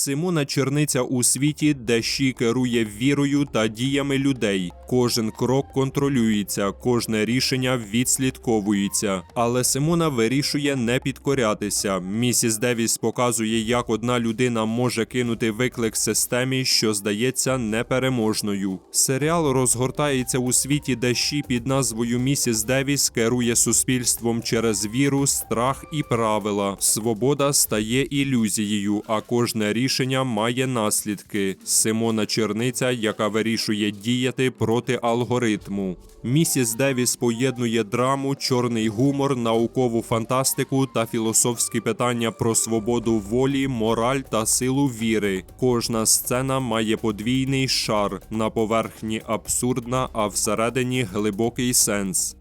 Симона Черниця у світі, де Ші керує вірою та діями людей. Кожен крок контролюється, кожне рішення відслідковується. Але Симона вирішує не підкорятися. Місіс Девіс показує, як одна людина може кинути виклик системі, що здається непереможною. Серіал розгортається у світі, де Ші під назвою Місіс Девіс керує суспільством через віру, страх і правила. Свобода стає ілюзією, а кожне рішення має наслідки. Симона Черниця, яка вирішує діяти проти алгоритму. Місіс Девіс поєднує драму, чорний гумор, наукову фантастику та філософські питання про свободу волі, мораль та силу віри. Кожна сцена має подвійний шар на поверхні абсурдна, а всередині глибокий сенс.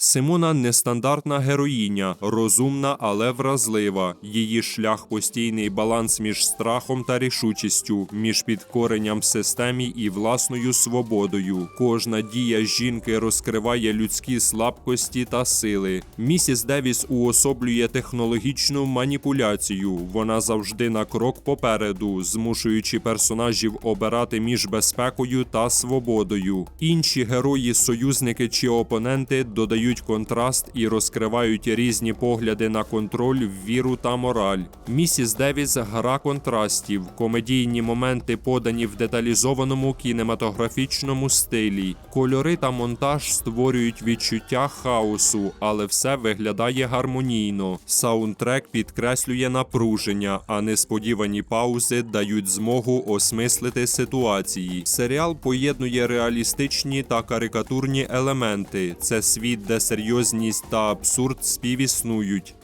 Симона нестандартна героїня, розумна, але вразлива. Її шлях постійний баланс між страхом та рішучістю, між підкоренням системі і власною свободою. Кожна дія жінки розкриває людські слабкості та сили. Місіс Девіс уособлює технологічну маніпуляцію. Вона завжди на крок попереду, змушуючи персонажів обирати між безпекою та свободою. Інші герої, союзники чи опоненти додають контраст і розкривають різні погляди на контроль, віру та мораль. Місіс Девіс гра контрастів, комедійні моменти подані в деталізованому кінематографічному стилі. Кольори та монтаж створюють відчуття хаосу, але все виглядає гармонійно. Саундтрек підкреслює напруження, а несподівані паузи дають змогу осмислити ситуації. Серіал поєднує реалістичні та карикатурні елементи. Це світ, серйозність та абсурд співіснують.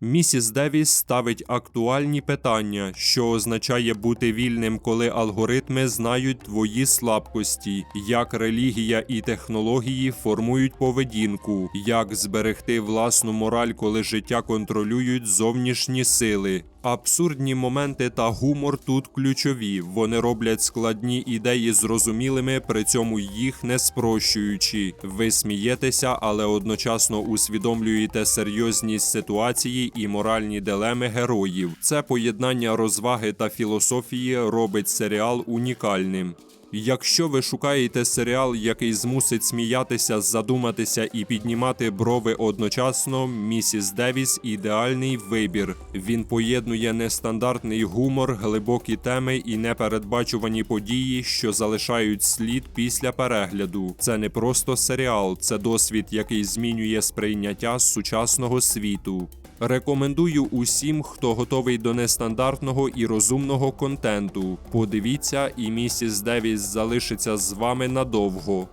Місіс Девіс ставить актуальні питання, що означає бути вільним, коли алгоритми знають твої слабкості, як релігія і технології формують поведінку, як зберегти власну мораль, коли життя контролюють зовнішні сили. Абсурдні моменти та гумор тут ключові. Вони роблять складні ідеї зрозумілими, при цьому їх не спрощуючи. Ви смієтеся, але одночасно усвідомлюєте серйозність ситуації і моральні дилеми героїв. Це поєднання розваги та філософії робить серіал унікальним. Якщо ви шукаєте серіал, який змусить сміятися, задуматися і піднімати брови одночасно, місіс Девіс ідеальний вибір. Він поєднує нестандартний гумор, глибокі теми і непередбачувані події, що залишають слід після перегляду. Це не просто серіал, це досвід, який змінює сприйняття сучасного світу. Рекомендую усім, хто готовий до нестандартного і розумного контенту. Подивіться, і місіс Девіс залишиться з вами надовго.